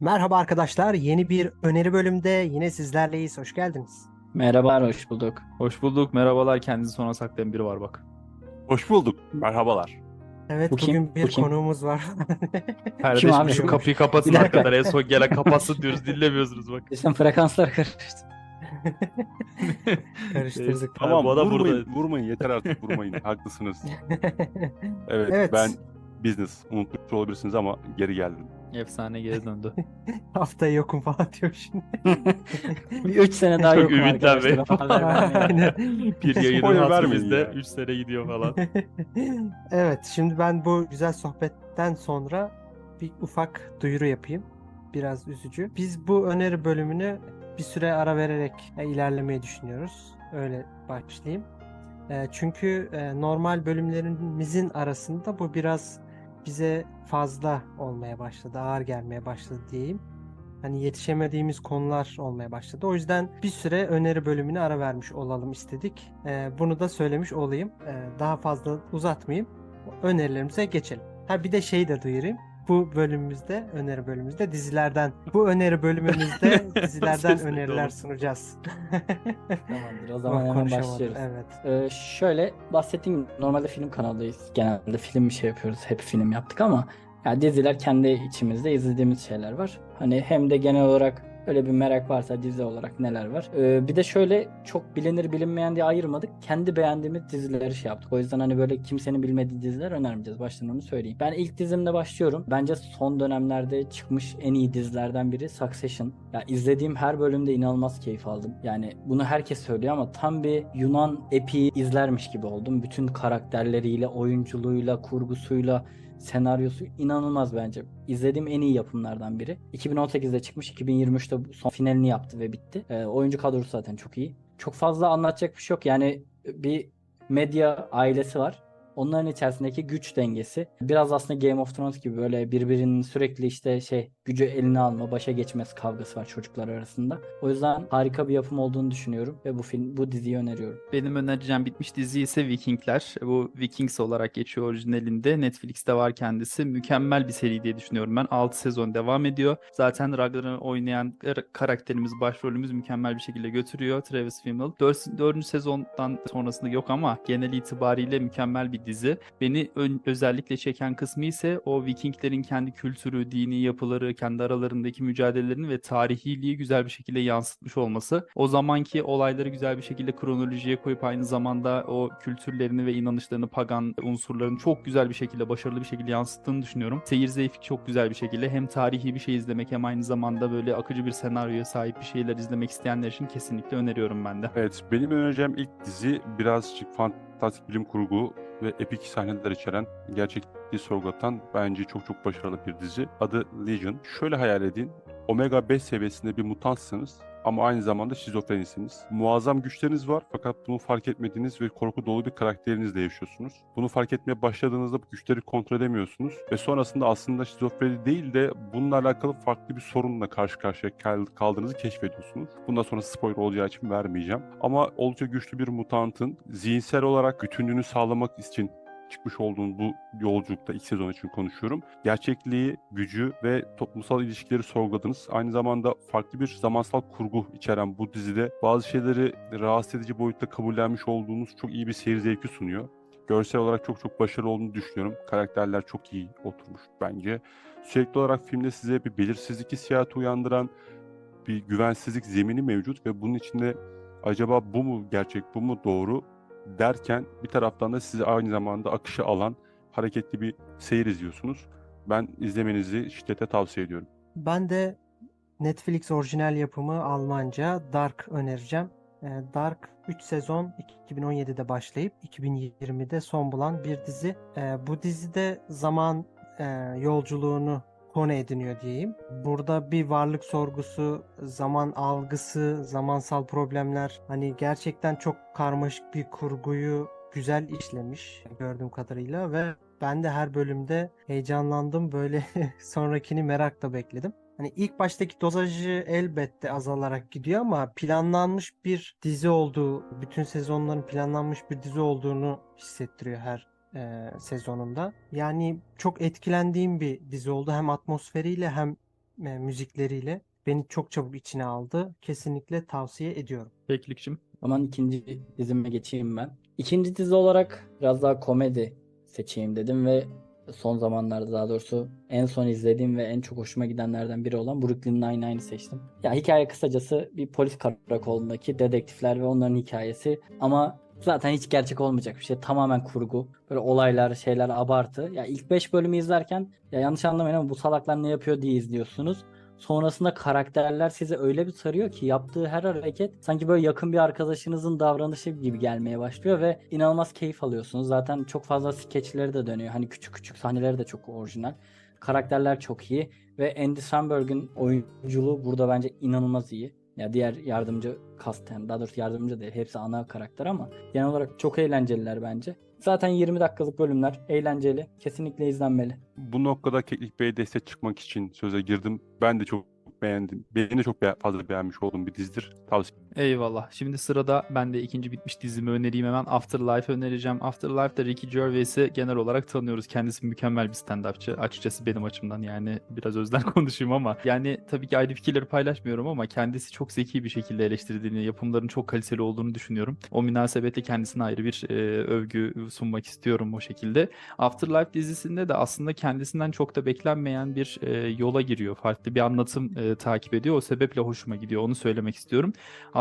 Merhaba arkadaşlar. Yeni bir öneri bölümde yine sizlerleyiz. Hoş geldiniz. Merhaba, hoş bulduk. Hoş bulduk. Merhabalar. Kendinizi sona saklayan biri var bak. Hoş bulduk. Merhabalar. Evet Bu kim? bugün bir Bu kim? konuğumuz var. Kardeşim abi? şu kapıyı kapatsın Bir dakika. arkadan. En son gelen kapatsın diyoruz. Dinlemiyorsunuz bak. Bizim frekanslar karıştı. Karıştırdık. Tamam bu adam vurmayın, burada. vurmayın yeter artık vurmayın. Haklısınız. Evet, Evet. ben business unutmuş olabilirsiniz ama geri geldim. Efsane geri döndü. Haftaya yokum falan diyor şimdi. Bir üç sene daha Çok yokum vermeyin. Aynen. Bir yayının Spoiler vermeyin hasbimizde ya. 3 sene gidiyor falan. evet şimdi ben bu güzel sohbetten sonra bir ufak duyuru yapayım. Biraz üzücü. Biz bu öneri bölümünü bir süre ara vererek e, ilerlemeyi düşünüyoruz. Öyle başlayayım. E, Çünkü e, normal bölümlerimizin arasında bu biraz bize fazla olmaya başladı, ağır gelmeye başladı diyeyim. Hani yetişemediğimiz konular olmaya başladı. O yüzden bir süre öneri bölümüne ara vermiş olalım istedik. Ee, bunu da söylemiş olayım. Ee, daha fazla uzatmayayım. Önerilerimize geçelim. Ha bir de şeyi de duyurayım. Bu bölümümüzde, öneri bölümümüzde dizilerden, bu öneri bölümümüzde dizilerden öneriler sunacağız. Tamamdır, o zaman hemen başlıyoruz. Evet. Ee, şöyle bahsettiğim normalde film kanalıyız. Genelde film bir şey yapıyoruz. Hep film yaptık ama ya diziler kendi içimizde izlediğimiz şeyler var. Hani hem de genel olarak öyle bir merak varsa dizi olarak neler var. Ee, bir de şöyle çok bilinir bilinmeyen diye ayırmadık. Kendi beğendiğimiz dizileri şey yaptık. O yüzden hani böyle kimsenin bilmediği diziler önermeyeceğiz. Baştan onu söyleyeyim. Ben ilk dizimde başlıyorum. Bence son dönemlerde çıkmış en iyi dizilerden biri Succession. Ya izlediğim her bölümde inanılmaz keyif aldım. Yani bunu herkes söylüyor ama tam bir Yunan epiği izlermiş gibi oldum. Bütün karakterleriyle, oyunculuğuyla, kurgusuyla, senaryosu inanılmaz bence. İzlediğim en iyi yapımlardan biri. 2018'de çıkmış, 2023'te bu son finalini yaptı ve bitti. Ee, oyuncu kadrosu zaten çok iyi. Çok fazla anlatacak bir şey yok. Yani bir medya ailesi var. Onların içerisindeki güç dengesi biraz aslında Game of Thrones gibi böyle birbirinin sürekli işte şey gücü eline alma, başa geçmesi kavgası var çocuklar arasında. O yüzden harika bir yapım olduğunu düşünüyorum ve bu film bu diziyi öneriyorum. Benim önereceğim bitmiş dizi ise Vikingler. Bu Vikings olarak geçiyor orijinalinde. Netflix'te var kendisi. Mükemmel bir seri diye düşünüyorum ben. 6 sezon devam ediyor. Zaten Ragnar'ı oynayan kar- karakterimiz, başrolümüz mükemmel bir şekilde götürüyor. Travis Fimmel. 4. 4. sezondan sonrasında yok ama genel itibariyle mükemmel bir dizi. Beni ön- özellikle çeken kısmı ise o Vikinglerin kendi kültürü, dini yapıları, kendi aralarındaki mücadelelerini ve tarihiliği güzel bir şekilde yansıtmış olması. O zamanki olayları güzel bir şekilde kronolojiye koyup aynı zamanda o kültürlerini ve inanışlarını, pagan unsurlarını çok güzel bir şekilde, başarılı bir şekilde yansıttığını düşünüyorum. Seyir zevki çok güzel bir şekilde hem tarihi bir şey izlemek hem aynı zamanda böyle akıcı bir senaryoya sahip bir şeyler izlemek isteyenler için kesinlikle öneriyorum ben de. Evet, benim önereceğim ilk dizi birazcık fantastik bilim kurgu ve epik sahneler içeren, gerçekliği sorgulatan bence çok çok başarılı bir dizi. Adı Legion. Şöyle hayal edin. Omega 5 seviyesinde bir mutantsınız ama aynı zamanda şizofrenisiniz. Muazzam güçleriniz var fakat bunu fark etmediğiniz ve korku dolu bir karakterinizle yaşıyorsunuz. Bunu fark etmeye başladığınızda bu güçleri kontrol edemiyorsunuz ve sonrasında aslında şizofreni değil de bununla alakalı farklı bir sorunla karşı karşıya kal- kaldığınızı keşfediyorsunuz. Bundan sonra spoiler olacağı için vermeyeceğim. Ama oldukça güçlü bir mutantın zihinsel olarak bütünlüğünü sağlamak için çıkmış olduğun bu yolculukta ilk sezon için konuşuyorum. Gerçekliği, gücü ve toplumsal ilişkileri sorguladınız. Aynı zamanda farklı bir zamansal kurgu içeren bu dizide bazı şeyleri rahatsız edici boyutta kabullenmiş olduğunuz çok iyi bir seyir zevki sunuyor. Görsel olarak çok çok başarılı olduğunu düşünüyorum. Karakterler çok iyi oturmuş bence. Sürekli olarak filmde size bir belirsizlik hissiyatı uyandıran bir güvensizlik zemini mevcut ve bunun içinde acaba bu mu gerçek, bu mu doğru derken bir taraftan da sizi aynı zamanda akışı alan hareketli bir seyir izliyorsunuz. Ben izlemenizi şiddete tavsiye ediyorum. Ben de Netflix orijinal yapımı Almanca Dark önereceğim. Ee, Dark 3 sezon 2017'de başlayıp 2020'de son bulan bir dizi. Ee, Bu dizide zaman e, yolculuğunu konu ediniyor diyeyim. Burada bir varlık sorgusu, zaman algısı, zamansal problemler hani gerçekten çok karmaşık bir kurguyu güzel işlemiş gördüğüm kadarıyla ve ben de her bölümde heyecanlandım böyle sonrakini merakla bekledim. Hani ilk baştaki dozajı elbette azalarak gidiyor ama planlanmış bir dizi olduğu, bütün sezonların planlanmış bir dizi olduğunu hissettiriyor her e, sezonunda. Yani çok etkilendiğim bir dizi oldu hem atmosferiyle hem e, müzikleriyle beni çok çabuk içine aldı. Kesinlikle tavsiye ediyorum. Beklikçim. Zaman ikinci dizime geçeyim ben. İkinci dizi olarak biraz daha komedi seçeyim dedim ve son zamanlarda daha doğrusu en son izlediğim ve en çok hoşuma gidenlerden biri olan Brooklyn Nine-Nine'i seçtim. Ya hikaye kısacası bir polis karakolundaki dedektifler ve onların hikayesi ama zaten hiç gerçek olmayacak bir şey. Tamamen kurgu. Böyle olaylar, şeyler abartı. Ya ilk 5 bölümü izlerken ya yanlış anlamayın ama bu salaklar ne yapıyor diye izliyorsunuz. Sonrasında karakterler sizi öyle bir sarıyor ki yaptığı her hareket sanki böyle yakın bir arkadaşınızın davranışı gibi gelmeye başlıyor ve inanılmaz keyif alıyorsunuz. Zaten çok fazla skeçleri de dönüyor. Hani küçük küçük sahneleri de çok orijinal. Karakterler çok iyi ve Andy Samberg'in oyunculuğu burada bence inanılmaz iyi. Ya diğer yardımcı cast yani daha doğrusu yardımcı değil hepsi ana karakter ama genel olarak çok eğlenceliler bence. Zaten 20 dakikalık bölümler eğlenceli. Kesinlikle izlenmeli. Bu noktada Keklik Bey'e destek çıkmak için söze girdim. Ben de çok beğendim. Beni de çok fazla beğenmiş olduğum bir dizidir. Tavsiye Eyvallah. Şimdi sırada ben de ikinci bitmiş dizimi önereyim hemen. Afterlife önereceğim. Afterlife'da Ricky Gervais'i genel olarak tanıyoruz. Kendisi mükemmel bir stand-upçı. Açıkçası benim açımdan yani biraz özden konuşayım ama yani tabii ki ayrı fikirleri paylaşmıyorum ama kendisi çok zeki bir şekilde eleştirdiğini, yapımların çok kaliteli olduğunu düşünüyorum. O münasebetle kendisine ayrı bir e, övgü sunmak istiyorum o şekilde. Afterlife dizisinde de aslında kendisinden çok da beklenmeyen bir e, yola giriyor. Farklı bir anlatım e, takip ediyor. O sebeple hoşuma gidiyor. Onu söylemek istiyorum.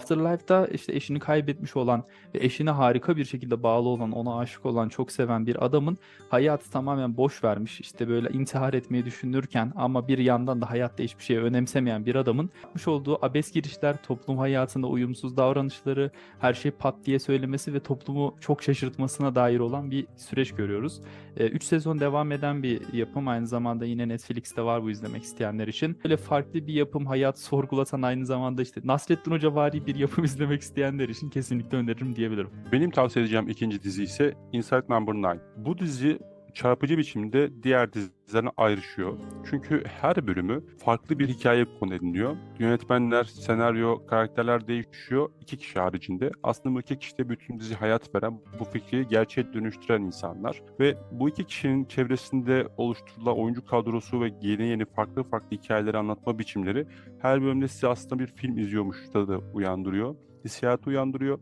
Afterlife'da işte eşini kaybetmiş olan ve eşine harika bir şekilde bağlı olan, ona aşık olan, çok seven bir adamın hayatı tamamen boş vermiş. İşte böyle intihar etmeyi düşünürken ama bir yandan da hayatta hiçbir şey önemsemeyen bir adamın yapmış olduğu abes girişler, toplum hayatında uyumsuz davranışları, her şey pat diye söylemesi ve toplumu çok şaşırtmasına dair olan bir süreç görüyoruz. 3 sezon devam eden bir yapım. Aynı zamanda yine Netflix'te var bu izlemek isteyenler için. Böyle farklı bir yapım, hayat sorgulatan aynı zamanda işte Nasrettin Hoca vari bir yapım izlemek isteyenler için kesinlikle öneririm diyebilirim. Benim tavsiye edeceğim ikinci dizi ise Inside Number 9. Bu dizi çarpıcı biçimde diğer dizilerden ayrışıyor. Çünkü her bölümü farklı bir hikaye konu ediniyor. Yönetmenler, senaryo, karakterler değişiyor. İki kişi haricinde. Aslında bu iki kişi de bütün dizi hayat veren, bu fikri gerçeğe dönüştüren insanlar. Ve bu iki kişinin çevresinde oluşturulan oyuncu kadrosu ve yeni yeni farklı farklı hikayeleri anlatma biçimleri her bölümde size aslında bir film izliyormuş tadı uyandırıyor. Hissiyatı uyandırıyor.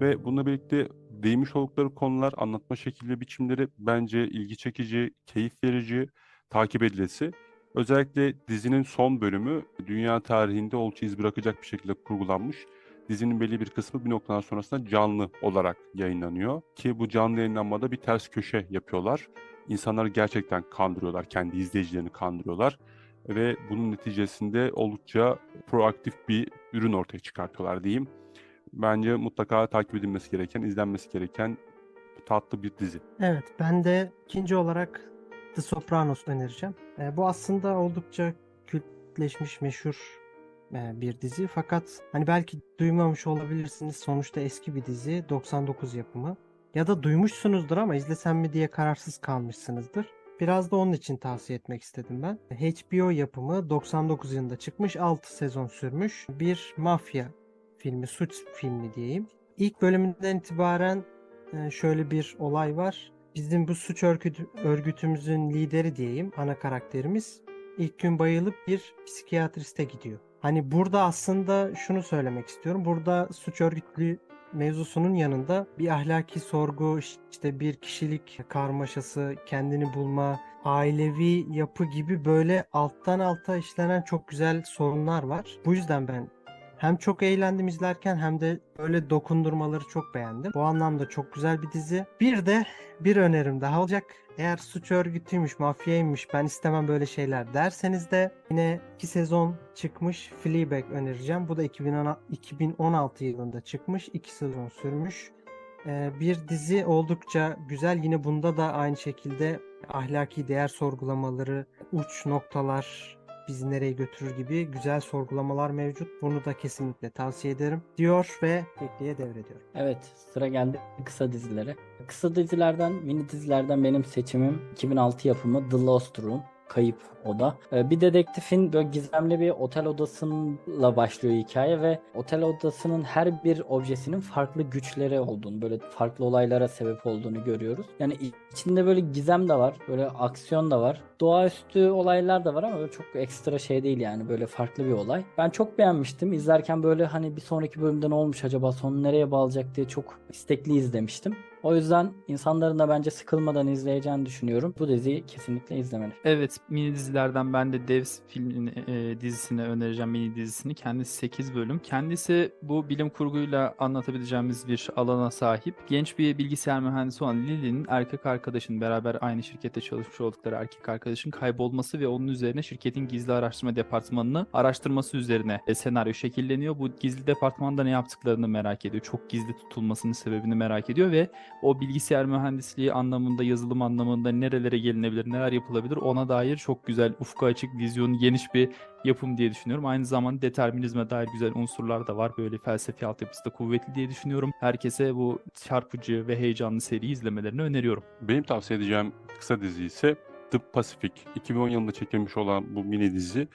Ve bununla birlikte değinmiş oldukları konular, anlatma şekilleri, biçimleri bence ilgi çekici, keyif verici, takip edilesi. Özellikle dizinin son bölümü dünya tarihinde oldukça iz bırakacak bir şekilde kurgulanmış. Dizinin belli bir kısmı bir noktadan sonrasında canlı olarak yayınlanıyor. Ki bu canlı yayınlanmada bir ters köşe yapıyorlar. İnsanları gerçekten kandırıyorlar, kendi izleyicilerini kandırıyorlar. Ve bunun neticesinde oldukça proaktif bir ürün ortaya çıkartıyorlar diyeyim. Bence mutlaka takip edilmesi gereken, izlenmesi gereken tatlı bir dizi. Evet, ben de ikinci olarak The Sopranos önereceğim. E, bu aslında oldukça kültleşmiş, meşhur e, bir dizi. Fakat hani belki duymamış olabilirsiniz. Sonuçta eski bir dizi, 99 yapımı. Ya da duymuşsunuzdur ama izlesem mi diye kararsız kalmışsınızdır. Biraz da onun için tavsiye etmek istedim ben. HBO yapımı 99 yılında çıkmış, 6 sezon sürmüş bir mafya filmi, suç filmi diyeyim. İlk bölümünden itibaren e, şöyle bir olay var. Bizim bu suç örgütü, örgütümüzün lideri diyeyim, ana karakterimiz ilk gün bayılıp bir psikiyatriste gidiyor. Hani burada aslında şunu söylemek istiyorum. Burada suç örgütlü mevzusunun yanında bir ahlaki sorgu, işte bir kişilik karmaşası, kendini bulma, ailevi yapı gibi böyle alttan alta işlenen çok güzel sorunlar var. Bu yüzden ben hem çok eğlendim izlerken hem de böyle dokundurmaları çok beğendim. Bu anlamda çok güzel bir dizi. Bir de bir önerim daha olacak. Eğer suç örgütüymüş, mafyaymış, ben istemem böyle şeyler derseniz de yine 2 sezon çıkmış Fleabag önereceğim. Bu da 2010 2016 yılında çıkmış. 2 sezon sürmüş. Ee, bir dizi oldukça güzel. Yine bunda da aynı şekilde ahlaki değer sorgulamaları, uç noktalar, bizi nereye götürür gibi güzel sorgulamalar mevcut. Bunu da kesinlikle tavsiye ederim diyor ve Kekli'ye devrediyorum. Evet, sıra geldi kısa dizilere. Kısa dizilerden, mini dizilerden benim seçimim 2006 yapımı The Lost Room. Kayıp Oda. Ee, Bir dedektifin böyle gizemli bir otel odasıyla başlıyor hikaye ve otel odasının her bir objesinin farklı güçleri olduğunu, böyle farklı olaylara sebep olduğunu görüyoruz. Yani içinde böyle gizem de var, böyle aksiyon da var. Doğaüstü olaylar da var ama böyle çok ekstra şey değil yani böyle farklı bir olay. Ben çok beğenmiştim. İzlerken böyle hani bir sonraki bölümde ne olmuş acaba sonu nereye bağlayacak diye çok istekli izlemiştim. O yüzden insanların da bence sıkılmadan izleyeceğini düşünüyorum. Bu diziyi kesinlikle izlemeli. Evet, mini dizilerden ben de Devs filmini, e, dizisini önereceğim mini dizisini. Kendisi 8 bölüm. Kendisi bu bilim kurguyla anlatabileceğimiz bir alana sahip. Genç bir bilgisayar mühendisi olan Lily'nin erkek arkadaşının beraber aynı şirkette çalışmış oldukları erkek arkadaşın kaybolması ve onun üzerine şirketin gizli araştırma departmanını araştırması üzerine e, senaryo şekilleniyor. Bu gizli departmanda ne yaptıklarını merak ediyor. Çok gizli tutulmasının sebebini merak ediyor ve o bilgisayar mühendisliği anlamında, yazılım anlamında nerelere gelinebilir, neler yapılabilir ona dair çok güzel, ufku açık, vizyonu geniş bir yapım diye düşünüyorum. Aynı zamanda determinizme dair güzel unsurlar da var. Böyle felsefi altyapısı da kuvvetli diye düşünüyorum. Herkese bu çarpıcı ve heyecanlı seriyi izlemelerini öneriyorum. Benim tavsiye edeceğim kısa dizi ise The Pacific. 2010 yılında çekilmiş olan bu mini dizi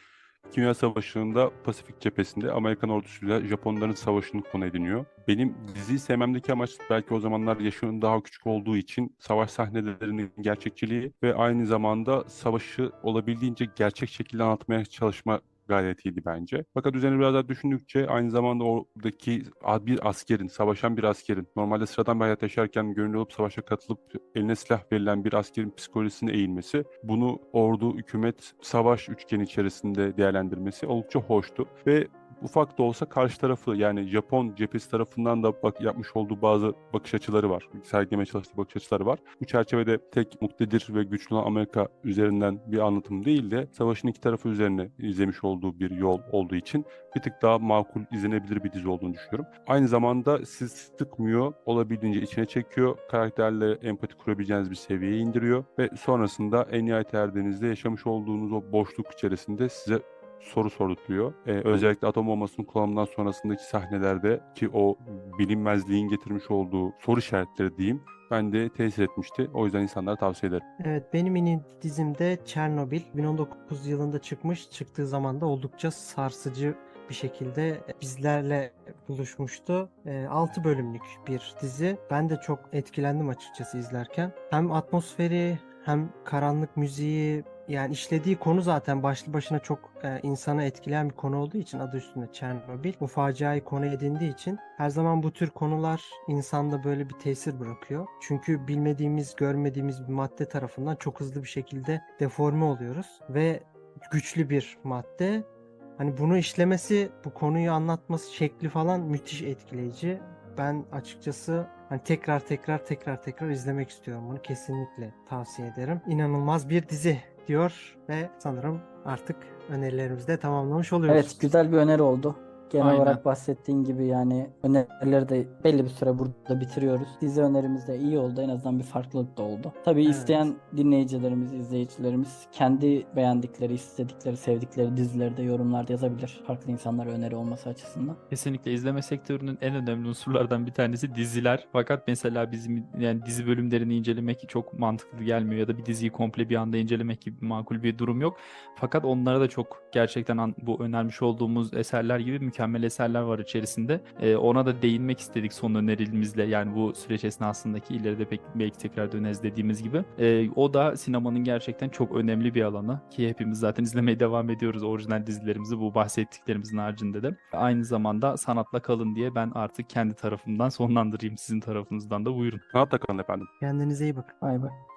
Dünya Savaşı'nda Pasifik cephesinde Amerikan ordusuyla Japonların savaşını konu ediniyor. Benim diziyi sevmemdeki amaç belki o zamanlar yaşının daha küçük olduğu için savaş sahnelerinin gerçekçiliği ve aynı zamanda savaşı olabildiğince gerçek şekilde anlatmaya çalışma gayretiydi bence. Fakat üzerine biraz daha düşündükçe aynı zamanda oradaki bir askerin, savaşan bir askerin, normalde sıradan bir hayat yaşarken gönüllü olup savaşa katılıp eline silah verilen bir askerin psikolojisine eğilmesi, bunu ordu, hükümet, savaş üçgeni içerisinde değerlendirmesi oldukça hoştu. Ve ufak da olsa karşı tarafı yani Japon cephesi tarafından da bak yapmış olduğu bazı bakış açıları var. Sergilemeye çalıştığı bakış açıları var. Bu çerçevede tek muktedir ve güçlü olan Amerika üzerinden bir anlatım değil de savaşın iki tarafı üzerine izlemiş olduğu bir yol olduğu için bir tık daha makul izlenebilir bir dizi olduğunu düşünüyorum. Aynı zamanda siz sıkmıyor, olabildiğince içine çekiyor. Karakterle empati kurabileceğiniz bir seviyeye indiriyor ve sonrasında en nihayet erdiğinizde yaşamış olduğunuz o boşluk içerisinde size soru sorutluyor. Ee, özellikle atom bombasının kullanımından sonrasındaki sahnelerde ki o bilinmezliğin getirmiş olduğu soru işaretleri diyeyim ben de tesir etmişti. O yüzden insanlara tavsiye ederim. Evet benim mini dizimde Çernobil 2019 yılında çıkmış. Çıktığı zaman da oldukça sarsıcı bir şekilde bizlerle buluşmuştu. 6 bölümlük bir dizi. Ben de çok etkilendim açıkçası izlerken. Hem atmosferi hem karanlık müziği yani işlediği konu zaten başlı başına çok e, insanı etkileyen bir konu olduğu için adı üstünde Çernobil. Bu faciayı konu edindiği için her zaman bu tür konular insanda böyle bir tesir bırakıyor. Çünkü bilmediğimiz, görmediğimiz bir madde tarafından çok hızlı bir şekilde deforme oluyoruz ve güçlü bir madde. Hani bunu işlemesi, bu konuyu anlatması şekli falan müthiş etkileyici. Ben açıkçası hani tekrar tekrar tekrar tekrar izlemek istiyorum bunu. Kesinlikle tavsiye ederim. İnanılmaz bir dizi diyor ve sanırım artık önerilerimizi de tamamlamış oluyoruz. Evet güzel bir öneri oldu. Genel Aynen. olarak bahsettiğin gibi yani önerileri de belli bir süre burada bitiriyoruz. Dizi önerimiz de iyi oldu. En azından bir farklılık da oldu. Tabii Evet. isteyen dinleyicilerimiz, izleyicilerimiz kendi beğendikleri, istedikleri, sevdikleri dizileri de yorumlarda yazabilir. Farklı insanlara öneri olması açısından. Kesinlikle izleme sektörünün en önemli unsurlardan bir tanesi diziler. Fakat mesela bizim yani dizi bölümlerini incelemek çok mantıklı gelmiyor ya da bir diziyi komple bir anda incelemek gibi makul bir durum yok. Fakat onlara da çok gerçekten bu önermiş olduğumuz eserler gibi mükemmel eserler var içerisinde. Ee, ona da değinmek istedik son önerimizle yani bu süreç esnasındaki ileride pek, belki tekrar döneriz dediğimiz gibi. Ee, o da sinemanın gerçekten çok önemli bir alanı ki hepimiz zaten izlemeye devam ediyoruz orijinal dizilerimizi bu bahsettiklerimizin haricinde de. Aynı zamanda sanatla kalın diye ben artık kendi tarafımdan sonlandırayım sizin tarafınızdan da buyurun. Sanatla kalın efendim. Kendinize iyi bakın. Bay bay.